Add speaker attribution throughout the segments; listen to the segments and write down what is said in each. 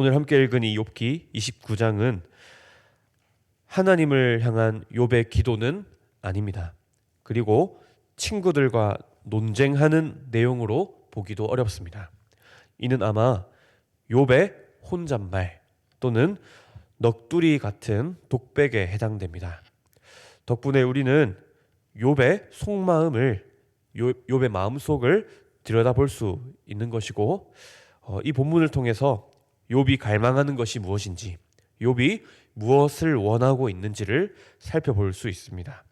Speaker 1: 오늘 함께 읽은 이 욥기 29장은 하나님을 향한 욥의 기도는 아닙니다. 그리고 친구들과 논쟁하는 내용으로 보기도 어렵습니다. 이는 아마 욥의 혼잣말 또는 넋두리 같은 독백에 해당됩니다. 덕분에 우리는 욥의 속마음을 욥- 욥의 마음속을 들여다볼 수 있는 것이고 어, 이 본문을 통해서 욥이 갈망하는 것이 무엇인지 욥이 무엇을 원하고 있는지를 살펴볼 수 있습니다.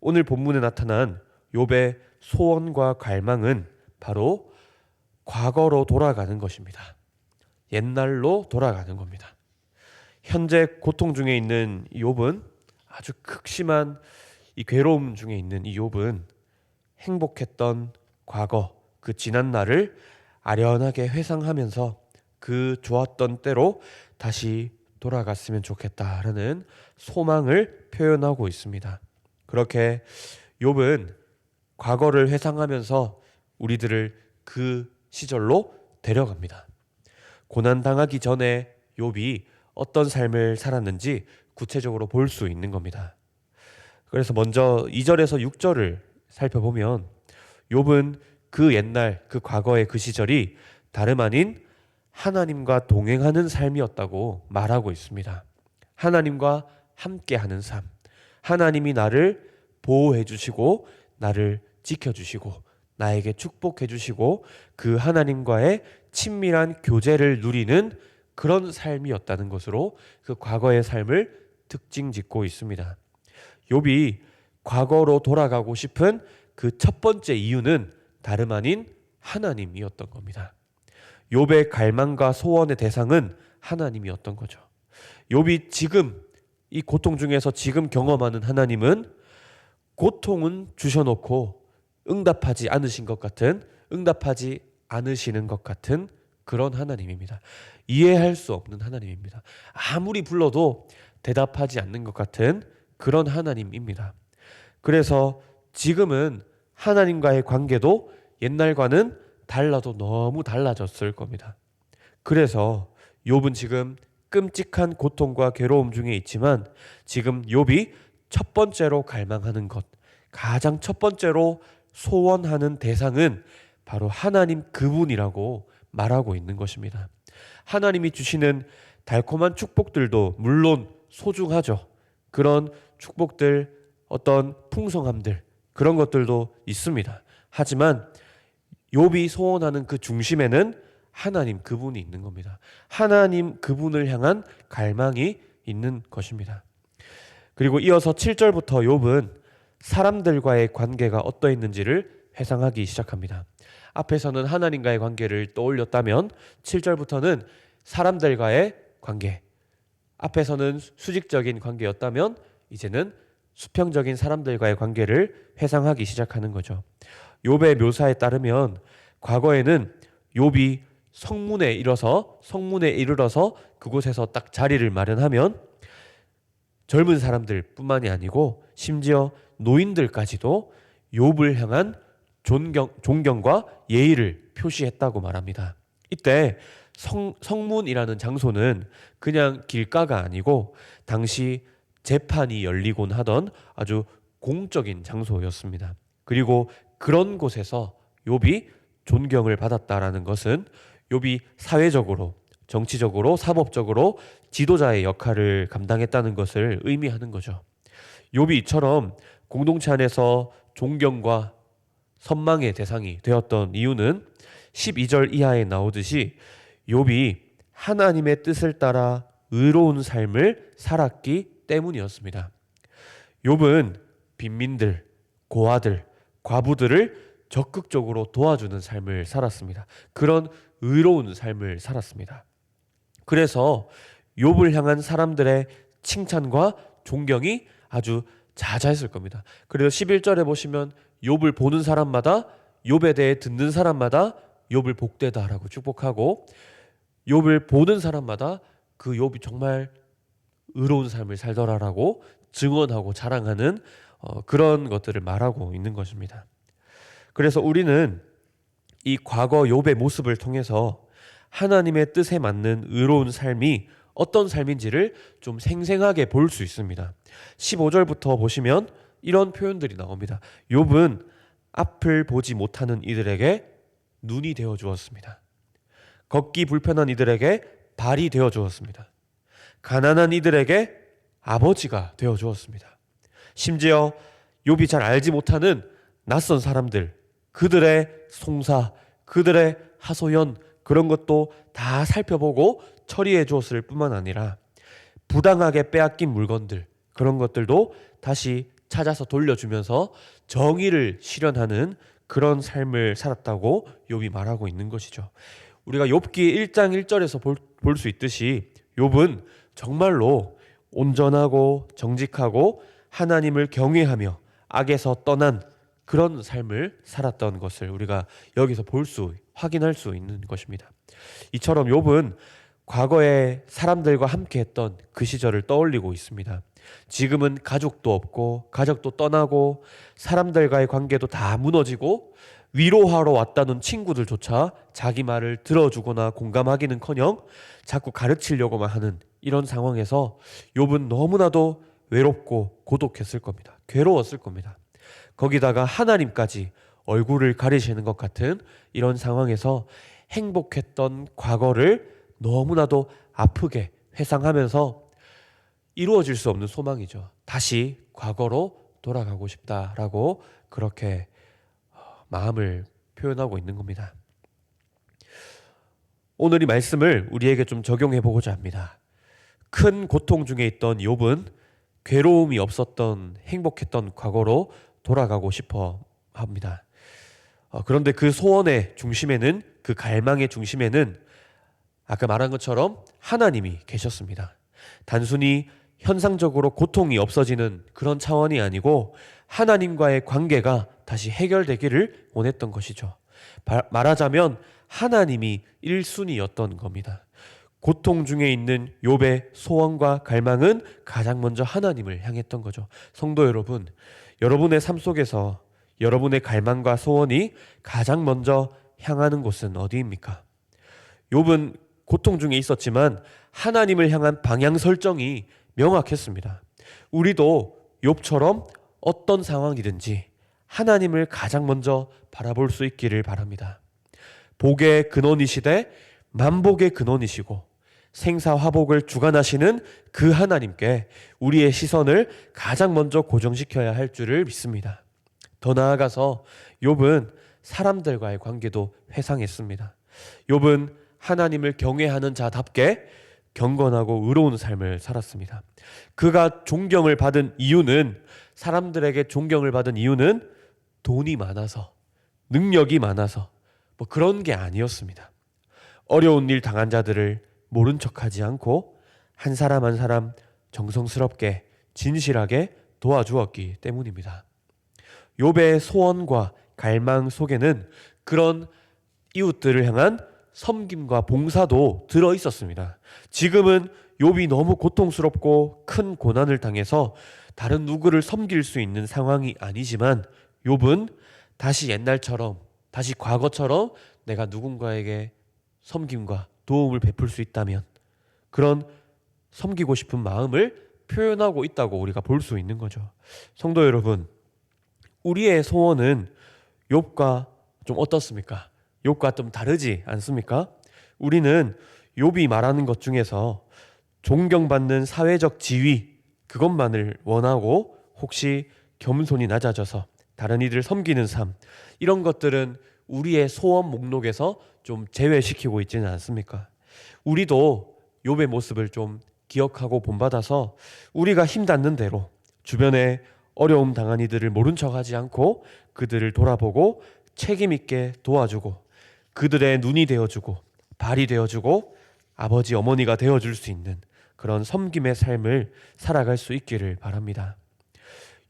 Speaker 1: 오늘 본문에 나타난 욥의 소원과 갈망은 바로 과거로 돌아가는 것입니다. 옛날로 돌아가는 겁니다. 현재 고통 중에 있는 이 욥은 아주 극심한 이 괴로움 중에 있는 이 욥은 행복했던 과거 그 지난 날을 아련하게 회상하면서 그 좋았던 때로 다시 돌아갔으면 좋겠다라는 소망을 표현하고 있습니다. 그렇게 욥은 과거를 회상하면서 우리들을 그 시절로 데려갑니다. 고난 당하기 전에 욥이 어떤 삶을 살았는지 구체적으로 볼 수 있는 겁니다. 그래서 먼저 2절에서 6절을 살펴보면 욥은 그 옛날 그 과거의 그 시절이 다름 아닌 하나님과 동행하는 삶이었다고 말하고 있습니다. 하나님과 함께하는 삶. 하나님이 나를 보호해 주시고 나를 지켜 주시고 나에게 축복해 주시고 그 하나님과의 친밀한 교제를 누리는 그런 삶이었다는 것으로 그 과거의 삶을 특징 짓고 있습니다. 욥이 과거로 돌아가고 싶은 그 첫 번째 이유는 다름 아닌 하나님이었던 겁니다. 욥의 갈망과 소원의 대상은 하나님이었던 거죠. 욥이 지금 이 고통 중에서 지금 경험하는 하나님은 고통은 주셔놓고 응답하지 않으신 것 같은 응답하지 않으시는 것 같은 그런 하나님입니다. 이해할 수 없는 하나님입니다. 아무리 불러도 대답하지 않는 것 같은 그런 하나님입니다. 그래서 지금은 하나님과의 관계도 옛날과는 달라도 너무 달라졌을 겁니다. 그래서 욥은 지금 끔찍한 고통과 괴로움 중에 있지만 지금 욥이 첫 번째로 갈망하는 것, 가장 첫 번째로 소원하는 대상은 바로 하나님 그분이라고 말하고 있는 것입니다. 하나님이 주시는 달콤한 축복들도 물론 소중하죠. 그런 축복들, 어떤 풍성함들, 그런 것들도 있습니다. 하지만 욥이 소원하는 그 중심에는 하나님 그분이 있는 겁니다. 하나님 그분을 향한 갈망이 있는 것입니다. 그리고 이어서 7절부터 욥은 사람들과의 관계가 어떠했는지를 회상하기 시작합니다. 앞에서는 하나님과의 관계를 떠올렸다면 7절부터는 사람들과의 관계. 앞에서는 수직적인 관계였다면 이제는 수평적인 사람들과의 관계를 회상하기 시작하는 거죠. 욥의 묘사에 따르면 과거에는 욥이 성문에 이르러서 성문에 이르러서 그곳에서 딱 자리를 마련하면 젊은 사람들뿐만이 아니고 심지어 노인들까지도 욥을 향한 존경, 존경과 예의를 표시했다고 말합니다. 이때 성, 성문이라는 장소는 그냥 길가가 아니고 당시 재판이 열리곤 하던 아주 공적인 장소였습니다. 그리고 그런 곳에서 욥이 존경을 받았다라는 것은 욥이 사회적으로 정치적으로 사법적으로 지도자의 역할을 감당했다는 것을 의미하는 거죠. 욥이 이처럼 공동체 안에서 존경과 선망의 대상이 되었던 이유는 12절 이하에 나오듯이 욥이 하나님의 뜻을 따라 의로운 삶을 살았기 때문이었습니다. 욥은 빈민들, 고아들, 과부들을 적극적으로 도와주는 삶을 살았습니다. 그런 의로운 삶을 살았습니다. 그래서 욥을 향한 사람들의 칭찬과 존경이 아주 자자했을 겁니다. 그래서 11절에 보시면 욥을 보는 사람마다 욥에 대해 듣는 사람마다 욥을 복되다라고 축복하고 욥을 보는 사람마다 그 욥이 정말 의로운 삶을 살더라라고 증언하고 자랑하는 어, 그런 것들을 말하고 있는 것입니다. 그래서 우리는 이 과거 욥의 모습을 통해서 하나님의 뜻에 맞는 의로운 삶이 어떤 삶인지를 좀 생생하게 볼 수 있습니다. 15절부터 보시면 이런 표현들이 나옵니다. 욥은 앞을 보지 못하는 이들에게 눈이 되어 주었습니다. 걷기 불편한 이들에게 발이 되어 주었습니다. 가난한 이들에게 아버지가 되어 주었습니다. 심지어 욥이 잘 알지 못하는 낯선 사람들, 그들의 송사, 그들의 하소연 그런 것도 다 살펴보고 처리해 주었을 뿐만 아니라 부당하게 빼앗긴 물건들 그런 것들도 다시 찾아서 돌려주면서 정의를 실현하는 그런 삶을 살았다고 욥이 말하고 있는 것이죠. 우리가 욥기 1장 1절에서 볼 수 있듯이 욥은 정말로 온전하고 정직하고 하나님을 경외하며 악에서 떠난 그런 삶을 살았던 것을 우리가 여기서 볼 수 확인할 수 있는 것입니다. 이처럼 욥은 과거에 사람들과 함께 했던 그 시절을 떠올리고 있습니다. 지금은 가족도 없고 가족도 떠나고 사람들과의 관계도 다 무너지고 위로하러 왔다는 친구들조차 자기 말을 들어주거나 공감하기는커녕 자꾸 가르치려고만 하는 이런 상황에서 욥은 너무나도 외롭고 고독했을 겁니다. 괴로웠을 겁니다. 거기다가 하나님까지 얼굴을 가리시는 것 같은 이런 상황에서 행복했던 과거를 너무나도 아프게 회상하면서 이루어질 수 없는 소망이죠. 다시 과거로 돌아가고 싶다라고 그렇게 마음을 표현하고 있는 겁니다. 오늘 이 말씀을 우리에게 좀 적용해 보고자 합니다. 큰 고통 중에 있던 욥은 괴로움이 없었던 행복했던 과거로 돌아가고 싶어 합니다. 어, 그런데 그 소원의 중심에는 그 갈망의 중심에는 아까 말한 것처럼 하나님이 계셨습니다. 단순히 현상적으로 고통이 없어지는 그런 차원이 아니고 하나님과의 관계가 다시 해결되기를 원했던 것이죠. 말하자면 하나님이 1순위였던 겁니다. 고통 중에 있는 욥의 소원과 갈망은 가장 먼저 하나님을 향했던 거죠. 성도 여러분, 여러분의 삶 속에서 여러분의 갈망과 소원이 가장 먼저 향하는 곳은 어디입니까? 욥은 고통 중에 있었지만 하나님을 향한 방향 설정이 명확했습니다. 우리도 욥처럼 어떤 상황이든지 하나님을 가장 먼저 바라볼 수 있기를 바랍니다. 복의 근원이시되 만복의 근원이시고 생사 화복을 주관하시는 그 하나님께 우리의 시선을 가장 먼저 고정시켜야 할 줄을 믿습니다. 더 나아가서 욥은 사람들과의 관계도 회상했습니다. 욥은 하나님을 경외하는 자답게 경건하고 의로운 삶을 살았습니다. 그가 존경을 받은 이유는 사람들에게 존경을 받은 이유는 돈이 많아서 능력이 많아서 뭐 그런 게 아니었습니다. 어려운 일 당한 자들을 모른 척하지 않고 한 사람 한 사람 정성스럽게 진실하게 도와주었기 때문입니다. 욥의 소원과 갈망 속에는 그런 이웃들을 향한 섬김과 봉사도 들어 있었습니다. 지금은 욥이 너무 고통스럽고 큰 고난을 당해서 다른 누구를 섬길 수 있는 상황이 아니지만 욥은 다시 옛날처럼 다시 과거처럼 내가 누군가에게 섬김과 도움을 베풀 수 있다면 그런 섬기고 싶은 마음을 표현하고 있다고 우리가 볼 수 있는 거죠. 성도 여러분, 우리의 소원은 욥과 좀 어떻습니까? 욥과 좀 다르지 않습니까? 우리는 욥이 말하는 것 중에서 존경받는 사회적 지위 그것만을 원하고 혹시 겸손이 낮아져서 다른 이들을 섬기는 삶 이런 것들은 우리의 소원 목록에서 좀 제외시키고 있지는 않습니까? 우리도 욥의 모습을 좀 기억하고 본받아서 우리가 힘 닿는 대로 주변에 어려움 당한 이들을 모른 척하지 않고 그들을 돌아보고 책임 있게 도와주고 그들의 눈이 되어주고 발이 되어주고 아버지 어머니가 되어줄 수 있는 그런 섬김의 삶을 살아갈 수 있기를 바랍니다.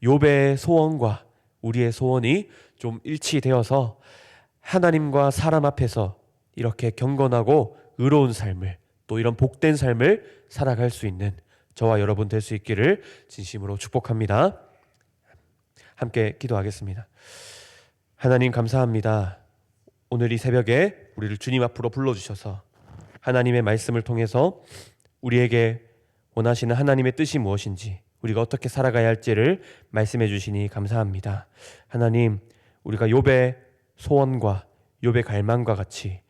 Speaker 1: 욥의 소원과 우리의 소원이 좀 일치되어서 하나님과 사람 앞에서 이렇게 경건하고 의로운 삶을 또 이런 복된 삶을 살아갈 수 있는 저와 여러분 될 수 있기를 진심으로 축복합니다. 함께 기도하겠습니다. 하나님 감사합니다. 오늘 이 새벽에 우리를 주님 앞으로 불러주셔서 하나님의 말씀을 통해서 우리에게 원하시는 하나님의 뜻이 무엇인지 우리가 어떻게 살아가야 할지를 말씀해 주시니 감사합니다. 하나님, 우리가 욥의 소원과 욥의 갈망과 같이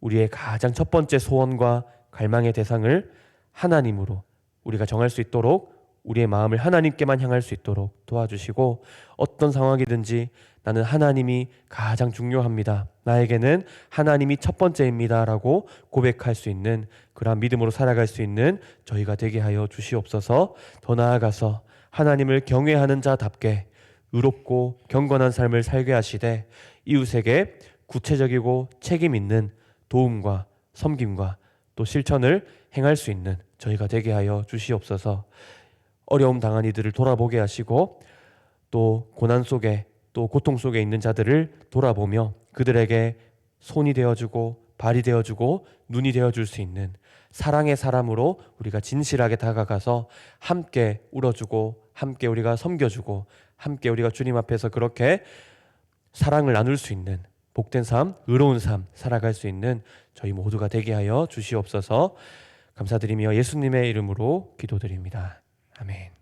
Speaker 1: 우리의 가장 첫 번째 소원과 갈망의 대상을 하나님으로 우리가 정할 수 있도록 우리의 마음을 하나님께만 향할 수 있도록 도와주시고 어떤 상황이든지 나는 하나님이 가장 중요합니다. 나에게는 하나님이 첫 번째입니다라고 고백할 수 있는 그러한 믿음으로 살아갈 수 있는 저희가 되게 하여 주시옵소서. 더 나아가서 하나님을 경외하는 자답게 의롭고 경건한 삶을 살게 하시되 이웃에게 구체적이고 책임 있는 도움과 섬김과 또 실천을 행할 수 있는 저희가 되게 하여 주시옵소서. 어려움 당한 이들을 돌아보게 하시고 또 고난 속에 또 고통 속에 있는 자들을 돌아보며 그들에게 손이 되어주고 발이 되어주고 눈이 되어줄 수 있는 사랑의 사람으로 우리가 진실하게 다가가서 함께 울어주고 함께 우리가 섬겨주고 함께 우리가 주님 앞에서 그렇게 사랑을 나눌 수 있는 복된 삶, 의로운 삶 살아갈 수 있는 저희 모두가 되게 하여 주시옵소서 감사드리며 예수님의 이름으로 기도드립니다. 아멘.